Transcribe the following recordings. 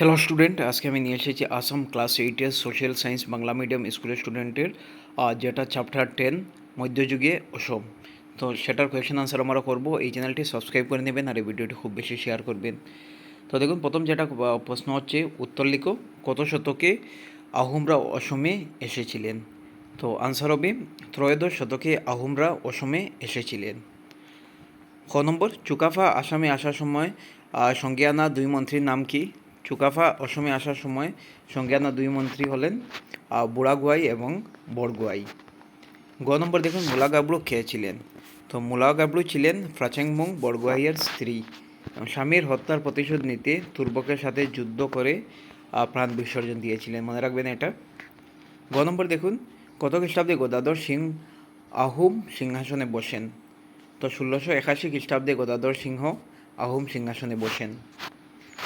Hello student আজকে আমি নিয়ে এসেছি আসাম ক্লাস এইটের সোশ্যাল সায়েন্স বাংলা মিডিয়াম স্কুলের স্টুডেন্টের যেটা চ্যাপ্টার টেন মধ্যযুগে অসম। তো সেটার কোয়েশ্চেন আনসার আমরা করব। এই চ্যানেলটি সাবস্ক্রাইব করে নেবেন আর এই ভিডিওটি খুব বেশি শেয়ার করবেন। তো দেখুন, প্রথম যেটা প্রশ্ন হচ্ছে, উত্তর লিখো। কত শতকে আহোমরা অসমে এসেছিলেন? তো আনসার হবে, ত্রয়োদশ শতকে আহোমরা অসমে এসেছিলেন। খ নম্বর, চুকাফা আসামে আসার সময় সঙ্গে আনা দুই মন্ত্রীর নাম কি? চুকাফা অসমে আসার সময় সঙ্গে আনা দুই মন্ত্রী হলেন বুড়াগুয়াই এবং বড়গুয়াই। গ নম্বর দেখুন মুলা গাবড়ু খেয়েছিলেন তো মুলা গাবড়ু ছিলেন ফ্রাচেংমুং বড়গুয়াইয়ের স্ত্রী। স্বামীর হত্যার প্রতিশোধ নিতে তুর্বকের সাথে যুদ্ধ করে প্রাণ বিসর্জন দিয়েছিলেন। মনে রাখবেন এটা। গ নম্বর দেখুন, কত খ্রিস্টাব্দে গদাধর সিং আহুম সিংহাসনে বসেন? তো ষোলোশো একাশি খ্রিস্টাব্দে গদাধর সিংহ আহুম সিংহাসনে বসেন।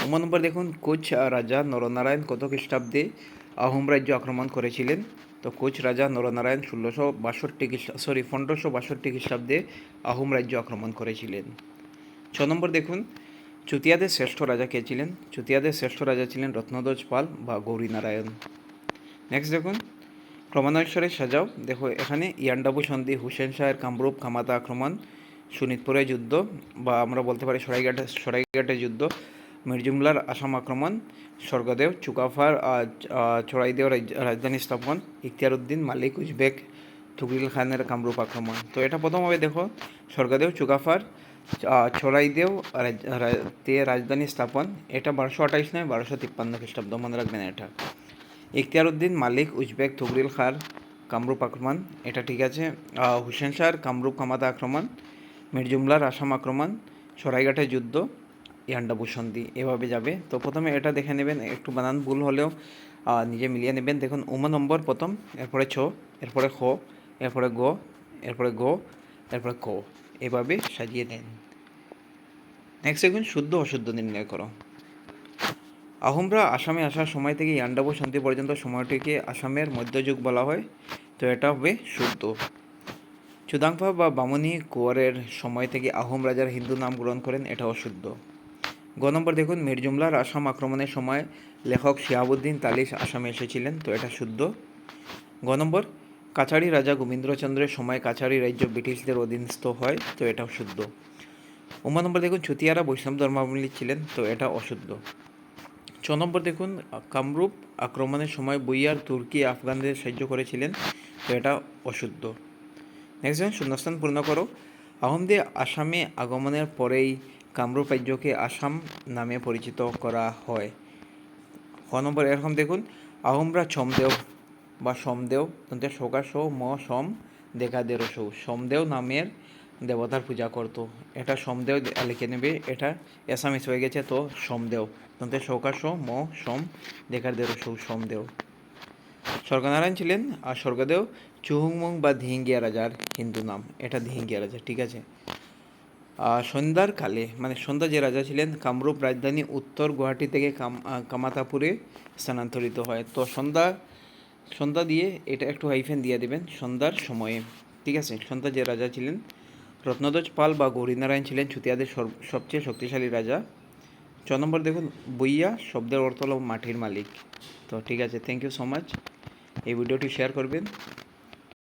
উম নম্বর দেখুন কোচ রাজা নরনারায়ণ কত খ্রিস্টাব্দে আহোম রাজ্য আক্রমণ করেছিলেন? তো কোচ রাজা নরনারায়ণ ষোলোশো বাষট্টি খ্রিস্টা সরি পনেরোশো বাষট্টি খ্রিস্টাব্দে আহোম রাজ্য আক্রমণ করেছিলেন। ছ নম্বর দেখুন, চুতিয়াদের শ্রেষ্ঠ রাজা কে ছিলেন? চুতিয়াদের শ্রেষ্ঠ রাজা ছিলেন রত্নধ্বজ পাল বা গৌরীনারায়ণ। নেক্সট দেখুন ক্রমানুসারে সাজাও। দেখো, এখানে ইয়ান্ডাবু সন্ধি, হুসেন শাহের কামরূপ, কামাতা আক্রমণ শোনিতপুরের যুদ্ধ বা আমরা বলতে পারি সরাইঘাটে, সরাইঘাটের যুদ্ধ। মির্জুমলার আসাম আক্রমণ, স্বর্গদেব চুকাফার চড়াইদেও রাজ- রাজধানী স্থাপন ইখতিয়ার উদ্দিন মালিক উজবেক, তুগরিল খানের কামরূপ আক্রমণ। তো এটা প্রথমভাবে দেখো, স্বর্গদেব চুকাফার রা- তে রাজধানী স্থাপন, এটা বারোশো আঠাইশ নয়, বারোশো তিপ্পান্ন খ্রিস্টাব্দ, মনে রাখবেন এটা। ইখতিয়ার উদ্দিন মালিক উজবেক, তুগরিল খার কামরূপ আক্রমণ, এটা ঠিক আছে। হুসেন শাহর কামরূপ কামাতা আক্রমণ, মির্জুমলার আসাম আক্রমণ সরাইঘাটের যুদ্ধ ইয়ান্ডাবু সন্ধি এভাবে যাবে। তো প্রথমে এটা দেখে নেবেন, একটু বানান, ভুল হলেও নিজে মিলিয়ে নেবেন। দেখুন, উম নম্বর প্রথম, এরপরে ছ, এরপরে খ, এরপরে গ এরপরে গ, এরপরে ক, এভাবে সাজিয়ে দেন। নেক্সট দেখুন, শুদ্ধ অশুদ্ধ নির্ণয় করো। আহোমরা আসামে আসার সময় থেকে ইয়ান্ডাবু সন্ধি পর্যন্ত সময়টিকে আসামের মধ্যযুগ বলা হয়। তো এটা হবে শুদ্ধ। চুদাংফা বা বামনি কুয়ারের সময় থেকে আহোম রাজার হিন্দু নাম গ্রহণ করেন এটা অশুদ্ধ গ নম্বর দেখুন মির্জুমলার আসাম আক্রমণের সময় লেখক শিহাবুদ্দিন তালিশ আসামে এসেছিলেন, তো এটা শুদ্ধ। গ নম্বর কাছাড়ি রাজা গোবিন্দ্রচন্দ্রের সময় কাছাড়ি রাজ্য ব্রিটিশদের অধীনস্থ হয়, তো এটা শুদ্ধ। উমা নম্বর দেখুন, চুতিয়ারা বৈষ্ণব ধর্মাবলী ছিলেন, তো এটা অশুদ্ধ। ছ নম্বর দেখুন, কামরূপ আক্রমণের সময় বইয়ার তুর্কি আফগানদের সাহায্য করেছিলেন, তো এটা অশুদ্ধ। নেক্সট শূন্যস্থান পূর্ণ করো। আহমদের আসামে আগমনের পরেই কামরূপ রাজ্যকে আসাম নামে পরিচিত করা হয়। খ নম্বর এরকম দেখুন, আহোমরা ছমদেও বা সমদেও তন্তে সকাশ ম সম দেখা দেড় সৌ সমদেও নামের দেবতার পূজা করত। এটা সমদেও লিখে নেবে, এটা এসামিস হয়ে গেছে তো সমদেও। তন্তে সকাশ ম সম দেড় সৌ সমদেও। স্বর্গনারায়ণ ছিলেন আর স্বর্গদেও চুহুংমুং বা ধিঙ্গিয়া রাজার হিন্দু নাম। এটা ধিঙ্গিয়া রাজা, ঠিক আছে? সন্ধ্যার কালে মানে সন্ধ্যা যে রাজা ছিলেন, কামরূপ রাজধানী উত্তর গুয়াহাটি থেকে কাম কামাতাপুরে স্থানান্তরিত হয়। তো সন্ধ্যা সন্ধ্যা দিয়ে এটা একটু হাইফেন দিয়ে দেবেন, সন্ধ্যার সময়ে। ঠিক আছে? সন্ধ্যা যে রাজা ছিলেন, রত্নধ্বজ পাল বা গৌরীনারায়ণ ছিলেন ছুতিয়াদের সবচেয়ে শক্তিশালী রাজা। ছ নম্বর দেখুন, বইয়া শব্দের অর্থ হল মাটির মালিক। তো ঠিক আছে থ্যাংক ইউ সো মাচ এই ভিডিওটি শেয়ার করবেন।